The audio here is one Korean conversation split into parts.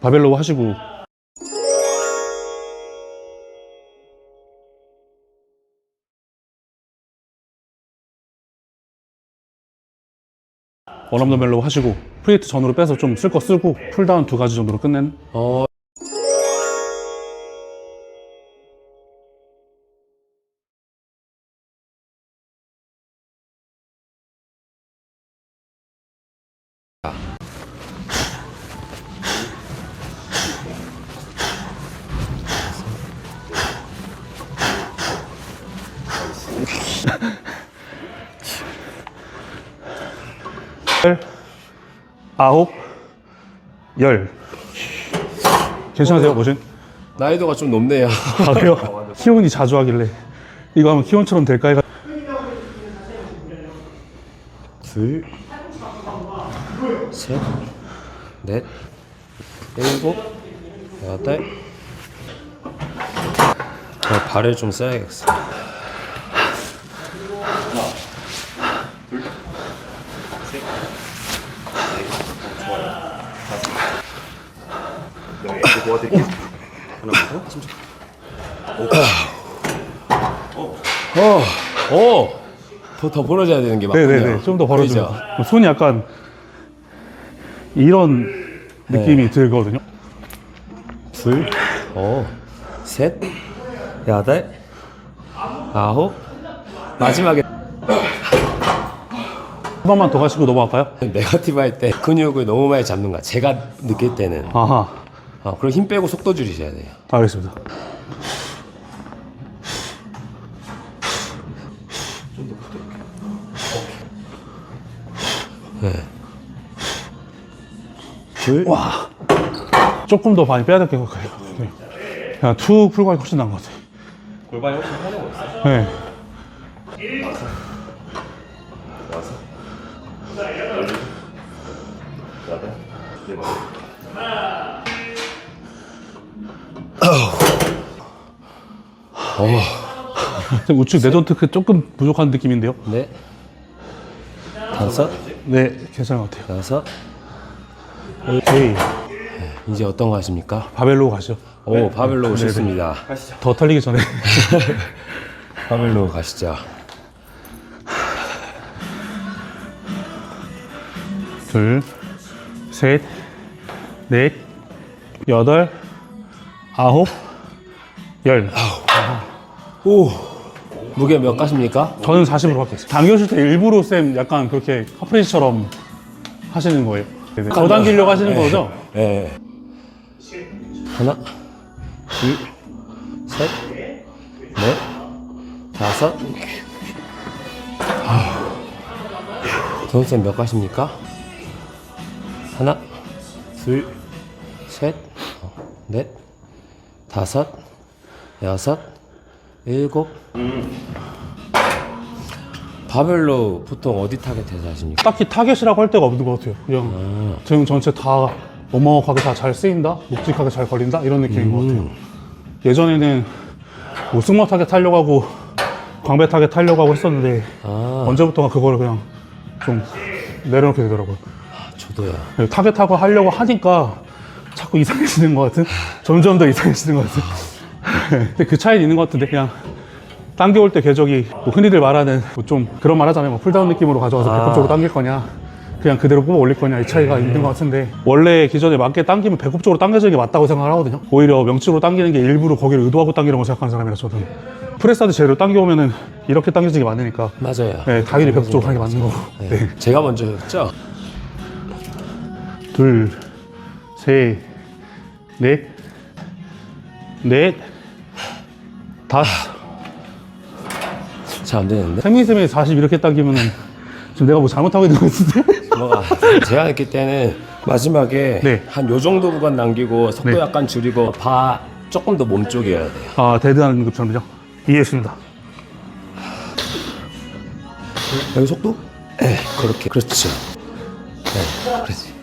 바벨로 하시고. 원업덤벨로 하시고 프리히트 전으로 빼서 좀 쓸 거 쓰고 풀다운 두 가지 정도로 끝내는 어, 아홉, 열. 괜찮으세요, 머신? 난이도가 좀 높네요. 아, 그래요? 키온이 자주 하길래 이거 하면 키온처럼 될까 해가 둘, 셋, 넷, 일곱, 여덟. 아, 발을 좀 써야겠어. 어, 어, 더, 더 벌어져야 되는 게 맞군요. 네네네. 좀 더 벌어지면. 그죠? 손이 약간 이런 느낌이 들거든요. 둘, 어, 셋, 여덟, 아홉, 마지막에 한 번만 더 가시고 넘어갈까요? 네거티브 할 때 근육을 너무 많이 잡는 거야. 제가 느낄 때는. 아하. 어, 그리고 힘 빼고 속도 줄이셔야 돼요. 알겠습니다. 둘, 조금 더 많이 빼야 될 것 같아요. 네. 그냥 툭 풀고 하기 훨씬 나은 것 같아요. 골반이 훨씬 편해 보였어요. 네. 우측 내전트크 조금 부족한 느낌인데요. 넷, 다섯, 네, 괜찮은 것 같아요. 여섯. 오케이. 이제 어떤 거 하십니까? 바벨로 가시죠. 오, 바벨로 오셨습니다. 더 털리기 전에. 바벨로 가시죠. 둘, 셋, 넷, 여덟, 아홉, 열. 오, 무게 몇 가십니까? 저는 40으로 하겠습니다. 당겨줄 때 일부러 쌤 약간 그렇게 카프리처럼 하시는 거예요. 네네. 더 당기려고 하시는 거죠? 네. 하나, 둘, 셋, 넷, 다섯. 도훈쌤 몇 가십니까? 하나, 둘, 셋, 어, 넷, 다섯, 여섯, 일곱. 바벨로 보통 어디 타겟해서 하십니까? 딱히 타겟이라고 할 데가 없는 것 같아요. 그냥 등 전체 다 어마어마하게 다 잘 쓰인다, 묵직하게 잘 걸린다 이런 느낌인 것 같아요. 예전에는 뭐 승마 타겟 타려고 하고 광배 타겟 타려고 하고 했었는데 아, 언제부턴가 그거를 그냥 좀 내려놓게 되더라고요. 저도요. 타겟하고 하려고 하니까 자꾸 이상해지는 것 같은? 점점 더 이상해지는 것 같은? 근데 그 차이는 있는 것 같은데, 그냥 당겨올 때 궤적이 뭐 흔히들 말하는 뭐 좀 그런 말 하잖아요. 뭐 풀다운 느낌으로 가져와서 아. 배꼽 쪽으로 당길 거냐, 그냥 그대로 뽑아 올릴 거냐, 이 차이가 있는 것 같은데, 원래 기존에 맞게 당기면 배꼽 쪽으로 당겨지는 게 맞다고 생각을 하거든요. 오히려 명치로 당기는 게 일부러 거기를 의도하고 당기는 거 생각하는 사람이라 저는. 프레스하드 제대로 당겨오면은 이렇게 당겨지는 게 맞으니까, 맞아요. 네, 당연히 배꼽 쪽으로 하는 게 맞는 거고. 네. 네. 제가 먼저 했죠? 둘, 셋, 넷, 넷, 다섯. 잘안 되는데? 세미쌤이 40 이렇게 당기면은 지금 내가 뭐 잘못하고 있는 것 같은데? 뭐가 제가 했기 때는 마지막에 네. 한 요 정도 구간 남기고 속도 네. 약간 줄이고 바 조금 더 몸쪽이어야 돼요. 아, 데드하는 것처럼요? 이해했습니다. 여기 속도? 네, 그렇게. 그렇죠. 네, 그렇지.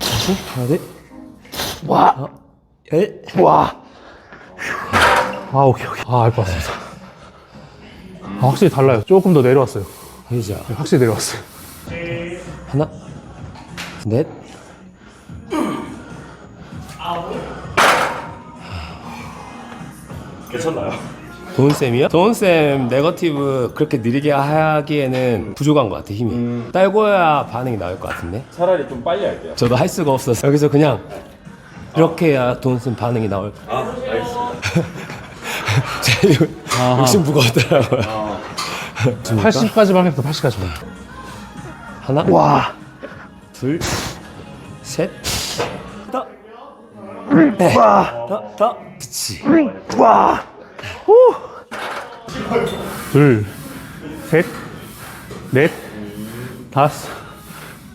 다시 하나, 둘, 와! 어, 열. 와! 아, 오케이, 오케이. 아, 알것 같습니다. 아, 확실히 달라요. 조금 더 내려왔어요. 그죠. 확실히 내려왔어요. 하나, 넷, 괜찮나요? 도훈쌤이요? 도훈쌤 네거티브 그렇게 느리게 하기에는 부족한 것 같아 힘이 딸고야 반응이 나올 것 같은데 차라리 좀 빨리 할게요. 저도 할 수가 없어서 여기서 그냥 이렇게 해야 도훈쌤 반응이 나올 것 아, 알겠습니다. 제 욕- 욕심 무거웠더라고요. 80까지만 했어 80까지만. 하나 와. 둘, 셋, 더, 네, 더, 더, 그치. 둘, 셋, 넷, 다섯,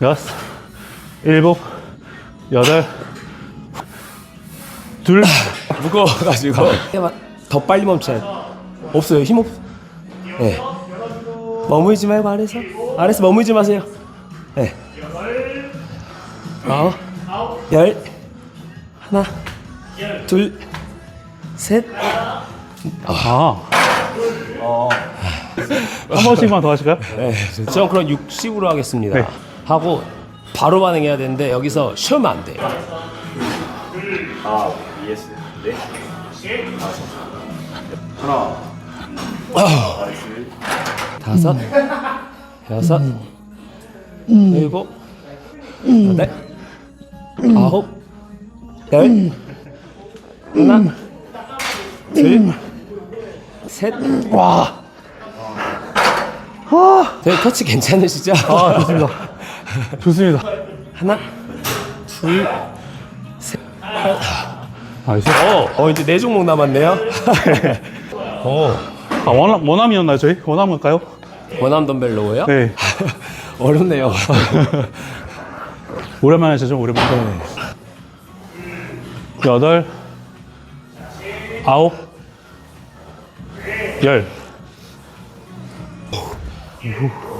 여섯, 일곱, 여덟, 둘, 무거워가지고 더 빨리 멈춰야 돼. 없어요, 힘 없. 네. 머무르지 말고 아래서, 아래서 머무르지 마세요. 네. 아홉, 열, 하나, 둘, 셋. 아. 한 번씩만 더 하실까요? 네, 전 그럼 60으로 하겠습니다. 네. 하고 바로 반응해야 되는데 여기서 쉬면 안 돼. 아, ES. 네. 다섯. 하나. 나이스. 다섯, 여섯, 일곱, 여덟, 아홉, 열, 하나, 둘, 셋. 와. 네, 터치 괜찮으시죠? 아, 좋습니다. 좋습니다. 하나, 둘, 나이스. 어, 어 이제 네 종목 남았네요. 어, 아, 원함, 원함이었나요, 저희? 원함일까요? 원암 덤벨로우요? 네. 어렵네요. 오랜만에 하죠, 오랜만에. 여덟, 아홉, 열.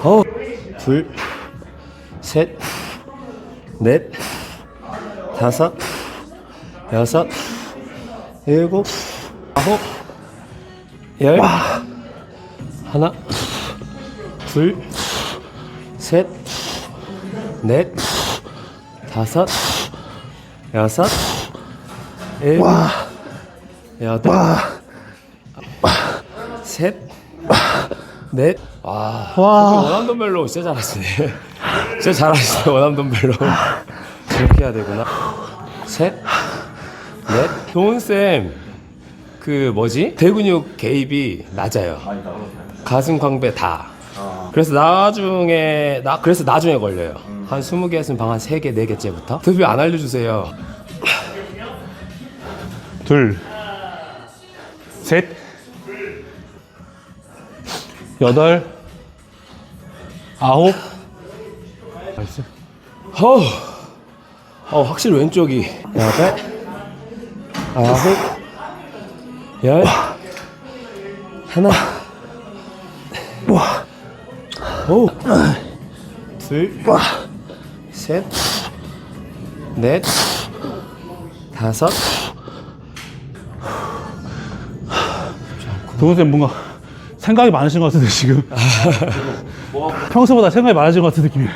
어, 둘, 셋, 넷, 다섯, 여섯, 일곱, 아홉, 열, 하나, 둘, 셋, 넷, 다섯, 여섯, 일곱, 여덟, 셋, 넷. 와, 와. 원암 덤벨로 진짜 잘하시네. 진짜 잘하시네 원암 덤벨로. 이렇게 해야 되구나. 셋, 넷. 도훈 쌤, 그 뭐지? 대근육 개입이 낮아요. 많이 가슴 광배 다. 그래서 나중에 나 그래서 나중에 걸려요. 한 20개 했으면 방 한 3개, 4개째부터. 드비 안 알려주세요. 둘, 셋, 여덟, 아홉. 나이스. 어, 어 확실히 왼쪽이. 여덟, 아홉, 열, 하나, 오, 둘, 셋, 넷, 다섯. 도훈쌤 뭔가 생각이 많으신 것 같은데 지금. 평소보다 생각이 많아진 것 같은 느낌이에요.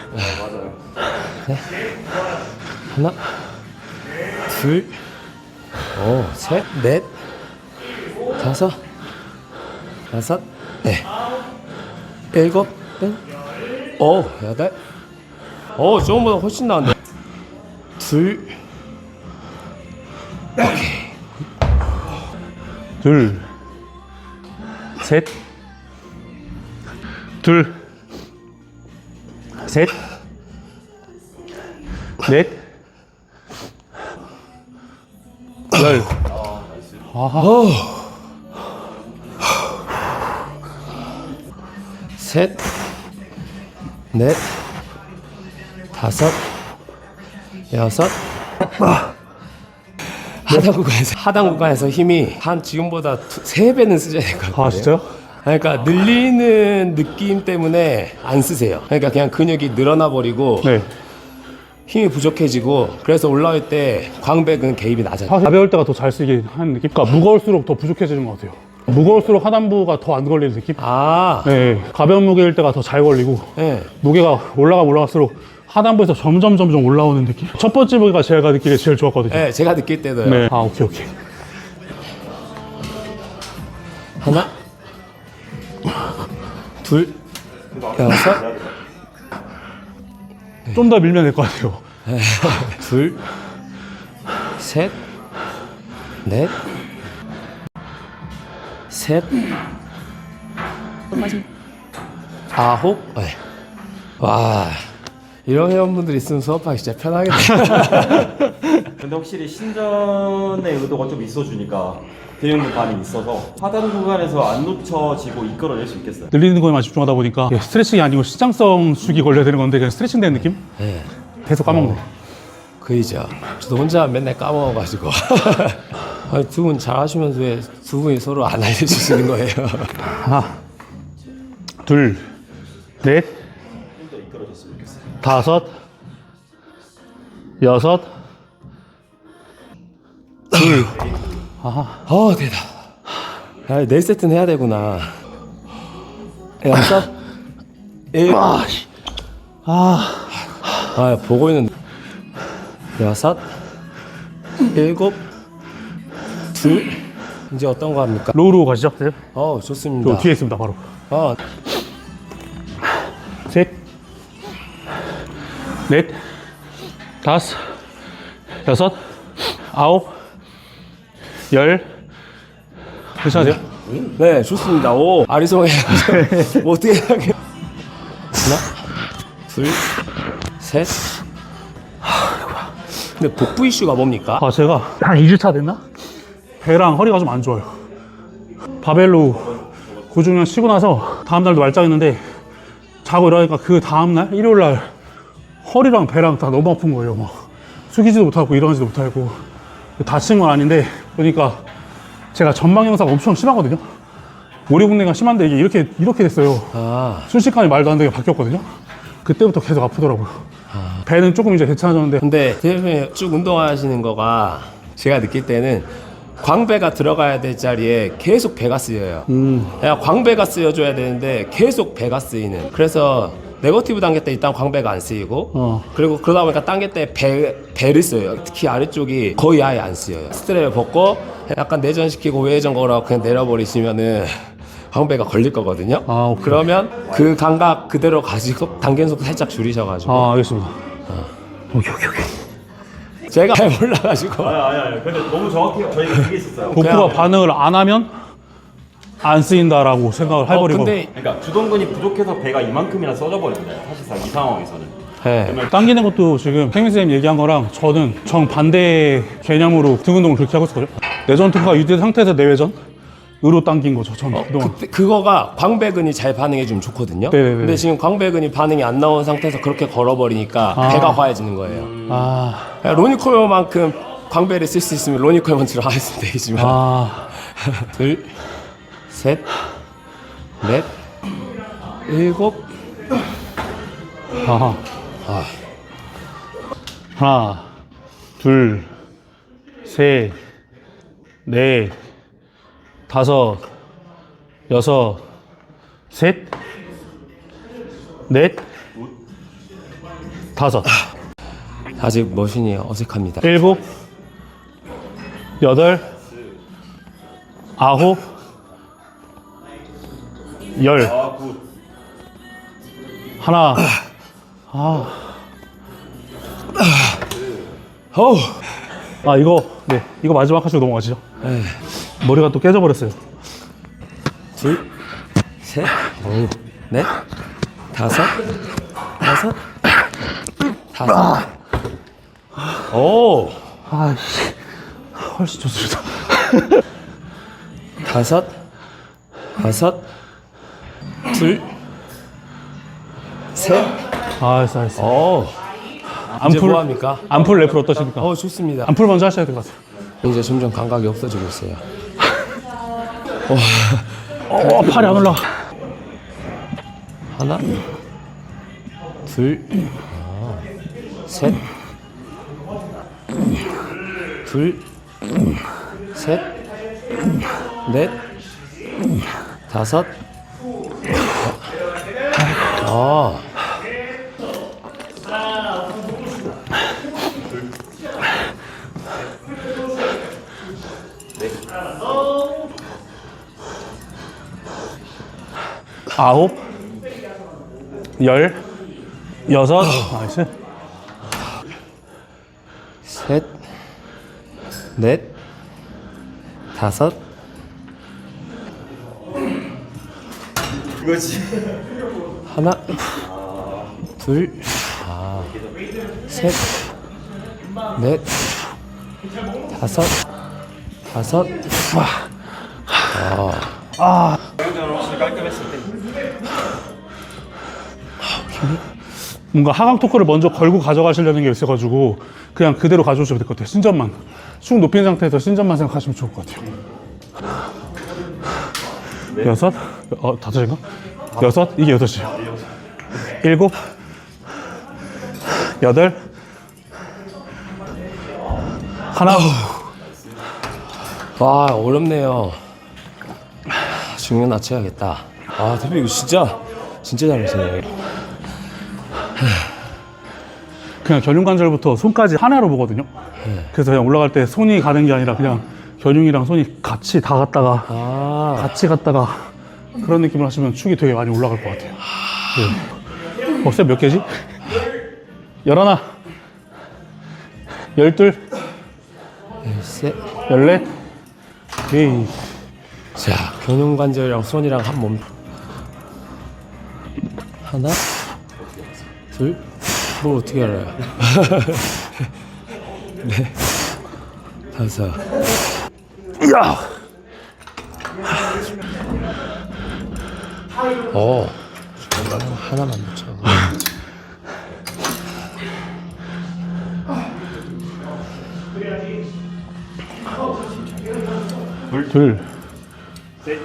하나, 둘, 오, 셋, 넷, 다섯, 다섯, 네, 일곱, 넷, 오, 여덟, 오, 저번보다 훨씬 나은데. 둘, 둘, 셋, 둘, 셋, 넷, 열. 셋, 넷, 다섯, 여섯. 하단 구간에서 하단 구간에서 힘이 한 지금보다 두, 세 배는 쓰셔야 될 것 같아요. 아 진짜요? 그러니까 늘리는 느낌 때문에 안 쓰세요. 그러니까 그냥 근육이 늘어나 버리고 네. 힘이 부족해지고 그래서 올라올 때 광배근 개입이 낮아요. 사실 가벼울 때가 더 잘 쓰게 하는 느낌? 그러니까 무거울수록 더 부족해지는 것 같아요. 무거울수록 하단부가 더 안 걸리는 느낌? 아, 네. 가벼운 무게일 때가 더 잘 걸리고 네. 무게가 올라가 올라갈수록 하단부에서 점점 점점 올라오는 느낌. 첫 번째 부위가 제가 느끼기에 제일 좋았거든요. 네, 제가 느낄 때도요. 네. 아 오케이 오케이. 하나, 둘, 여섯, 좀 더 밀면 될 것 같아요. 둘, 셋, 넷, 셋, 아홉. 네. 와, 이런 회원분들 있으면 수업하기 진짜 편하겠네. 근데 확실히 신전의 의도가 좀 있어주니까 대형도 반이 있어서 하단 구간에서 안 놓쳐지고 이끌어낼 수 있겠어요. 늘리는 거에만 집중하다 보니까 이게 스트레칭이 아니고 시장성 숙이 걸려야 되는 건데 그냥 스트레칭 되는 느낌? 네. 계속 까먹네. 그이죠. 저도 혼자 맨날 까먹어가지고. 두 분 잘하시면서 왜 두 분이 서로 안 알려주시는 거예요? 하나, 둘, 넷, 다섯, 여섯, 아하. 어, 되다. 아, 네 세트는 해야 되구나. 여섯, 일곱. 아, 아, 보고 있는 여섯, 일곱, 둘. 이제 어떤 거 합니까? 로우로 가시죠. 네. 어, 좋습니다. 저 뒤에 있습니다, 바로. 어, 셋, 넷, 다섯, 여섯, 아홉, 열. 괜찮으세요? 네, 좋습니다. 오, 아리송해. 뭐 어떻게 하게? 하나, 둘, 셋. 근데 복부 이슈가 뭡니까? 아, 제가 한 2주차 됐나? 배랑 허리가 좀 안 좋아요. 바벨로 고중량 쉬고 나서 다음날도 말짱했는데 자고 일어나니까 그 다음날, 일요일날 허리랑 배랑 다 너무 아픈 거예요. 막 숙이지도 못하고 일어나지도 못하고 다친 건 아닌데 보니까 제가 전방 영상 엄청 심하거든요. 오리분내가 심한데 이게 이렇게 이렇게 됐어요. 아, 순식간에 말도 안 되게 바뀌었거든요. 그때부터 계속 아프더라고요. 배는 조금 이제 괜찮아졌는데 근데 대표님 쭉 운동하시는 거가 제가 느낄 때는 광배가 들어가야 될 자리에 계속 배가 쓰여요. 그냥 광배가 쓰여줘야 되는데 계속 배가 쓰이는. 그래서 네거티브 단계 때 일단 광배가 안 쓰이고 어. 그리고 그러다 보니까 단계 때 배, 배를 써요. 특히 아래쪽이 거의 아예 안 쓰여요. 스트랩을 벗고 약간 내전시키고 외전 걸어 그냥 내려버리시면은 광배가 걸릴 거거든요. 아, 오케이. 그러면 그 감각 그대로 가지고 단계 속도 살짝 줄이셔가지고 아 알겠습니다. 오케이 오케이 오케이. 제가 잘 몰라가지고 아니 아니 아니. 근데 너무 정확해요. 저희가 그게 있었어요. 그냥- 반응을 안 하면 안 쓰인다라고 생각을 어, 해버리고 근데 그러니까 주동근이 부족해서 배가 이만큼이나 써져 버립니다. 사실상 이 상황에서는. 네. 당기는 것도 지금 팽민 쌤 얘기한 거랑 저는 정 반대 개념으로 등 운동을 그렇게 하고 있었거든요. 내전 투가 유지된 상태에서 내외전 으로 당긴 거죠. 저는 그동안. 그때 그거가 광배근이 잘 반응해 주면 좋거든요. 네네네. 근데 지금 광배근이 반응이 안 나온 상태에서 그렇게 걸어버리니까 아. 배가 화해지는 거예요. 아, 로니콜만큼 광배를 쓸 수 있으면 로니콜만처럼 하시면 되겠지만 아, 둘, 셋, 넷, 일곱, 아하. 하나, 둘, 셋, 넷, 다섯, 여섯, 셋, 넷, 다섯. 아직 머신이 어색합니다. 일곱, 여덟, 아홉, 열. 아 굿. 하나, 아, 어우, 아 이거 네. 이거 마지막 하시고 넘어가시죠. 에이, 머리가 또 깨져버렸어요. 둘, 셋, 넷, 다섯, 여섯, 다섯. 오, 아씨, 훨씬 좋습니다. 다섯, 여섯, 둘, 셋. 아, 알았어, 알았어. 오, 이제 안풀 뭐 합니까? 안풀 래플 어떠십니까? 어, 좋습니다. 안풀 먼저 하셔야 될 것 같아요. 이제 점점 감각이 없어지고 있어요. 어, 팔이 안 올라. 하나, 둘, 셋, 둘, 셋, 넷, 다섯. 아, 아홉, 열, 여섯, 나이스. 셋, 넷, 다섯. 이거지. 하나, 둘, 아, 셋, 넷, 다섯, 다섯. 확실히 깔끔했을 때. 뭔가 하강 토크를 먼저 걸고 가져가시려는 게 있어가지고 그냥 그대로 가져오셔도 될것 같아요. 신전만. 숙 높인 상태에서 신전만 생각하시면 좋을 것 같아요. 여섯, 어, 다섯인가? 여섯, 이게 여섯이에요. 일곱, 여덟, 하나, 와, 어렵네요. 하, 중량 낮춰야겠다. 아, 대표 이거 진짜, 진짜 잘하시네요. 그냥 견흉관절부터 손까지 하나로 보거든요. 그래서 그냥 올라갈 때 손이 가는 게 아니라 그냥 견흉이랑 손이 같이 다 갔다가 아, 같이 갔다가 그런 느낌을 하시면 축이 되게 많이 올라갈 것 같아요. 네. 어, 쌤몇 개지? 열하나, 열둘, 셋. 열넷, 에이, 자, 견흉관절이랑 손이랑 한 몸. 하나, 둘, 뭘 어떻게 알아요? 네, 다섯. 야! 어, 하나만 놓쳐. 둘, 셋,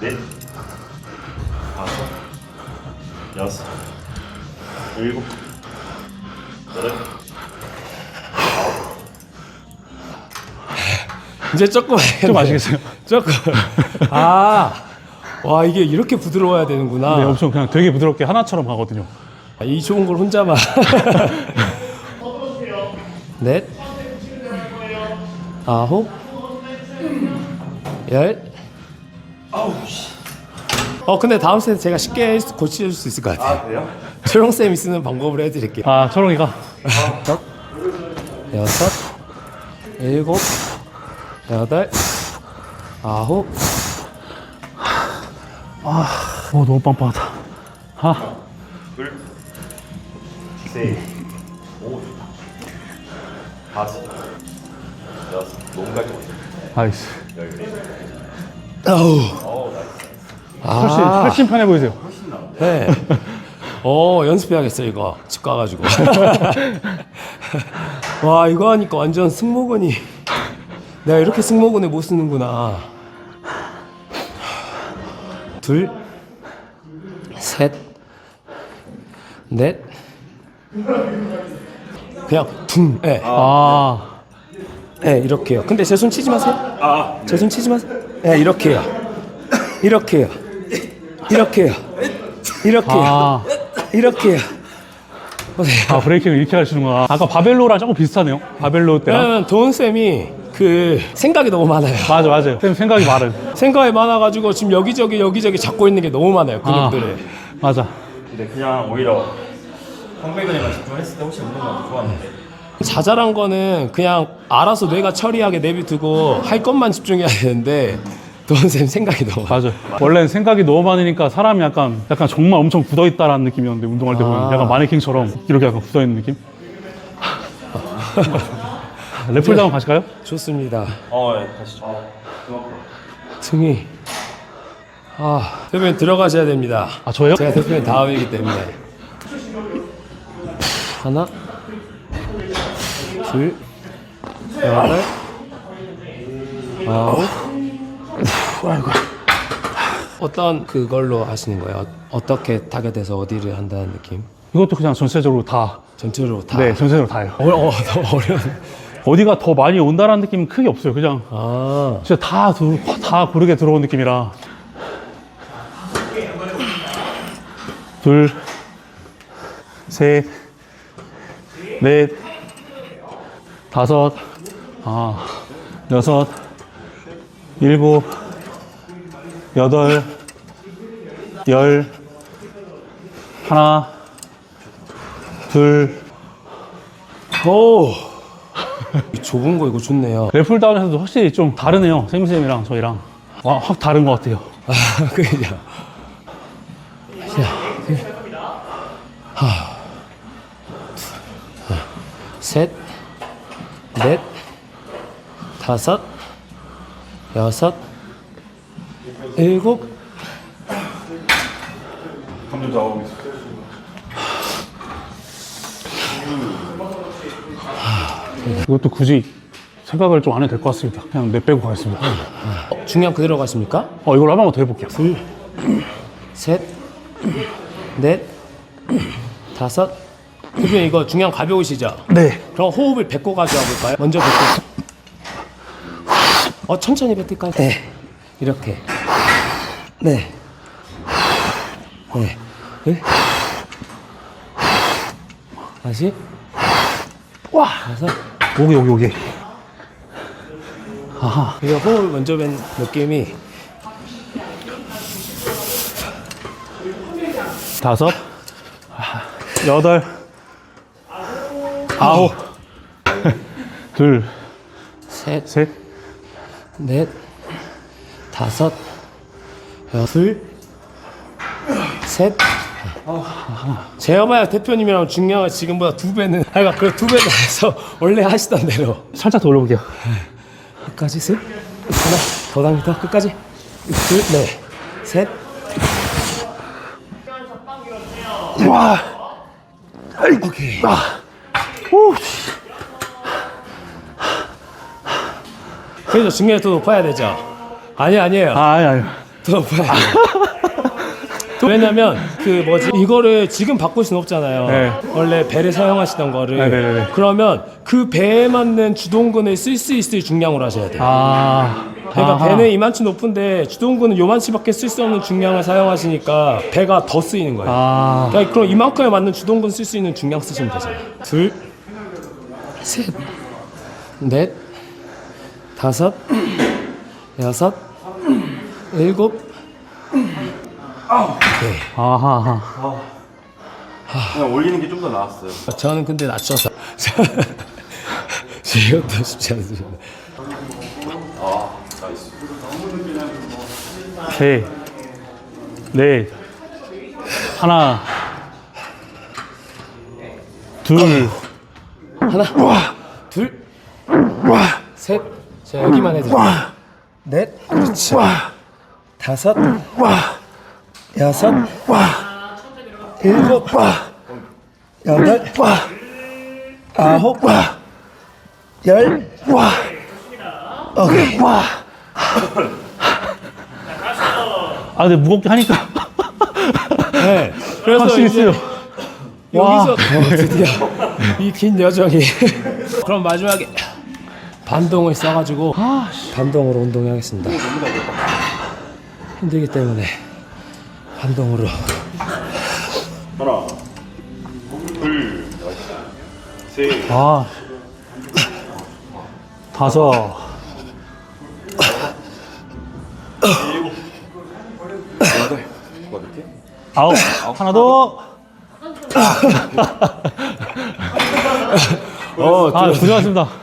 넷, 다섯, 여섯, 일곱, 여덟. 이제 조금 좀 아시겠어요? 조금. 아, 와 이게 이렇게 부드러워야 되는구나. 네, 엄청 그냥 되게 부드럽게 하나처럼 가거든요. 아, 이 좋은 걸 혼자만. 넷, 아홉, 열. 어 근데 다음 세트 제가 쉽게 고쳐줄 수 있을 것 같아요. 그래요? 초롱 쌤이 쓰는 방법을 해드릴게요. 아, 초롱이가. 다섯, 여섯, 일곱, 여덟, 아홉, 어, 너무 빵빵하다. 하나, 둘, 셋, 오 좋다. 다섯, 여섯, 몸까지 오죠. 나이스. 아우. 훨씬, 아. 훨씬 편해 보이세요. 네. 어 연습해야겠어 이거 집 가가지고. 와 이거 하니까 완전 승모근이 내가 이렇게 승모근을 못 쓰는구나. 둘, 셋, 넷. 그냥 둥. 네. 아, 네 이렇게요. 근데 제 손 치지 마세요. 아, 제 손 치지 마세요. 네 이렇게요. 이렇게요. 이렇게요. 이렇게요. 아, 이렇게요. 보세요. 아, 브레이킹을 이렇게 하시는구나. 아까 바벨로랑 조금 비슷하네요. 바벨로 때랑. 왜냐면 도훈 쌤이 그 생각이 너무 많아요. 맞아, 맞아요. 쌤 생각이 많은. 생각이 많아가지고 지금 여기저기 여기저기 잡고 있는 게 너무 많아요. 아, 근육들을. 맞아. 근데 그냥 오히려 황배근에만 집중했을 때 훨씬 운동감도 좋았는데. 자잘한 거는 그냥 알아서 뇌가 처리하게 내비두고 할 것만 집중해야 되는데 도훈 쌤 생각이 너무. 많아요. 맞아. 원래는 생각이 너무 많으니까 사람이 약간, 약간 정말 엄청 굳어 있다라는 느낌이었는데, 운동할 때 보면. 아. 약간 마네킹처럼 이렇게 약간 굳어 있는 느낌? 랩풀 다운 가실까요? 좋습니다. 어, 예, 가시죠. 어. 승희. 아 대표님 들어가셔야 됩니다. 아, 저요? 제가 대표님 다음이기 때문에 하나 둘 여덟 아홉 어떤 그걸로 하시는 거예요? 어떻게 타겟에서 어디를 한다는 느낌? 이것도 그냥 전체적으로 다. 전체로 다 네, 전체적으로 다예요. 어, 어, 너무 어려운 어디가 더 많이 온다라는 느낌은 크게 없어요. 그냥 아 진짜 다, 두, 다 고르게 들어온 느낌이라. 둘, 셋, 넷, 다섯, 아, 여섯, 일곱, 여덟, 열, 하나, 둘. 오. 이 좁은 거 이거 좋네요. 랩풀다운에서도 확실히 좀 다르네요. 쌤쌤이랑 저희랑. 와, 확 다른 것 같아요. 아, 그죠. 자, 그, 하, 셋, 넷, 다섯, 여섯, 일곱. 이것도 굳이 생각을 좀 안 해도 될 것 같습니다. 그냥 내 빼고 가겠습니다. 어, 중량 그대로 가십니까? 어, 이걸로 한 번만 더 해볼게요. 셋, 넷, 다섯. 대표님 이거 중량 가벼우시죠? 네. 그럼 호흡을 뱉고 가져와 볼까요? 먼저 뱉고. 어 천천히 뱉을까요? 네. 이렇게. 네. 네. 네. 다시. 와! 다섯. 여기, 여기, 여기. 이거 호흡을 먼저 뱉는 느낌이 다섯, 여덟, 아홉, 둘, 셋, 셋, 넷, 다섯, 여둘, 셋. 제어봐야 대표님이랑 중량을 지금보다 두 배는, 아니 그두 배는 해서 원래 하시던 대로. 살짝 더 올려볼게요. 끝까지 셋, 하나, 더 당겨, 끝까지. 둘, 네, 셋. 와! 오케이. 오! 그래서 중량이 더 높아야 되죠. 아니 아니에요. 아, 아니, 아니. 더 높아야 돼요. 왜냐면 그 뭐지 이거를 지금 바꿀 수는 없잖아요. 네. 원래 배를 사용하시던 거를 네, 네, 네, 네. 그러면 그 배에 맞는 주동근을 쓸 수 있을 중량으로 하셔야 돼요. 아. 그러니까 아하. 배는 이만치 높은데 주동근은 요만치밖에 쓸 수 없는 중량을 사용하시니까 배가 더 쓰이는 거예요. 아. 그러니까 그럼 이만큼에 맞는 주동근 쓸 수 있는 중량 쓰시면 되잖아요. 둘, 셋, 넷, 다섯, 여섯, 일곱. 오케이. 아하. 그냥 올리는 게 좀 더 나았어요. 저는 근데 낮춰서 이것도 쉽지 않습니다. 셋, 넷, 하나, 둘, 하나, 둘, 셋. 자 여기만 해도 넷, 그렇지. 다섯, 여섯, 일곱, 여덟, 아홉, 열. 오케이. 아, 근데 무겁게 하니까. 네. 그래서 할수 이제 있어요. 와. 여기서 어, 드디어 이 긴 여정이. 그럼 마지막에 반동을 써가지고 반동으로 운동하겠습니다. 힘들기 때문에 반동으로. 하나, 둘, 셋, 아. 다섯. 여덟. 뭐가 이렇게? 아홉. 하나 더. 어, 아, 고생하셨습니다.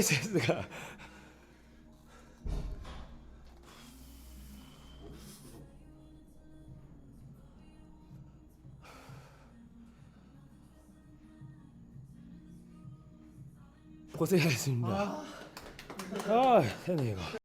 사이즈가 고생하셨습니다. 아, 되네 이거.